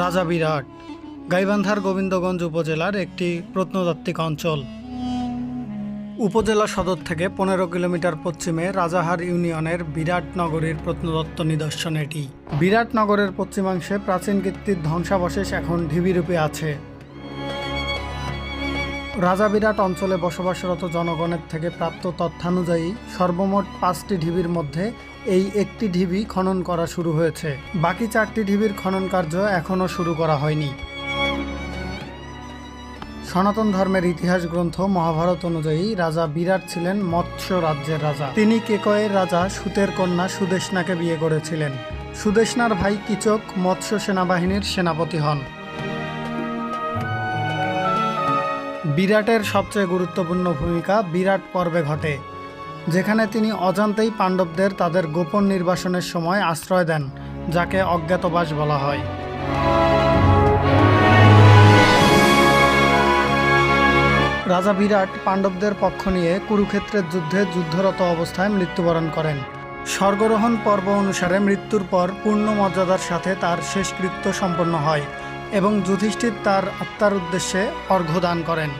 রাজা বিরাট, গাইবান্ধার গোবিন্দগঞ্জ উপজেলার একটি প্রত্নতাত্ত্বিক অঞ্চল। উপজেলা সদর থেকে পনেরো কিলোমিটার পশ্চিমে রাজাহার ইউনিয়নের বিরাট নগরীর প্রত্নতত্ত্ব নিদর্শন এটি। বিরাট নগরের পশ্চিমাংশে প্রাচীন কীর্তির ধ্বংসাবশেষ এখন ঢিবিরূপে আছে। রাজা বিরাট অঞ্চলে বসবাসরত জনগণের থেকে প্রাপ্ত তথ্যানুযায়ী সর্বমোট পাঁচটি ঢিবির মধ্যে এই একটি ঢিবি খনন করা শুরু হয়েছে। বাকি চারটি ঢিবির খনন কার্য এখনও শুরু করা হয়নি। সনাতন ধর্মের ইতিহাস গ্রন্থ মহাভারত অনুযায়ী রাজা বিরাট ছিলেন মৎস্য রাজ্যের রাজা। তিনি কেকয়ের রাজা সুতের কন্যা সুদেশনাকে বিয়ে করেছিলেন। সুদেশনার ভাই কিচক মৎস্য সেনাবাহিনীর সেনাপতি হন। বিরাটের সবচেয়ে গুরুত্বপূর্ণ ভূমিকা বিরাট পর্বে ঘটে, যেখানে তিনি অজান্তেই পাণ্ডবদের তাদের গোপন নির্বাসনের সময় আশ্রয় দেন, যাকে অজ্ঞাতবাস বলা হয়। রাজা বিরাট পাণ্ডবদের পক্ষ নিয়ে কুরুক্ষেত্রের যুদ্ধে যুদ্ধরত অবস্থায় মৃত্যুবরণ করেন। স্বর্গরোহণ পর্ব অনুসারে মৃত্যুর পর পূর্ণ মর্যাদার সাথে তার শেষকৃত্য সম্পন্ন হয়। এবং যুধিষ্ঠির তার আত্মার উদ্দেশ্যে অর্ঘ্য দান করেন।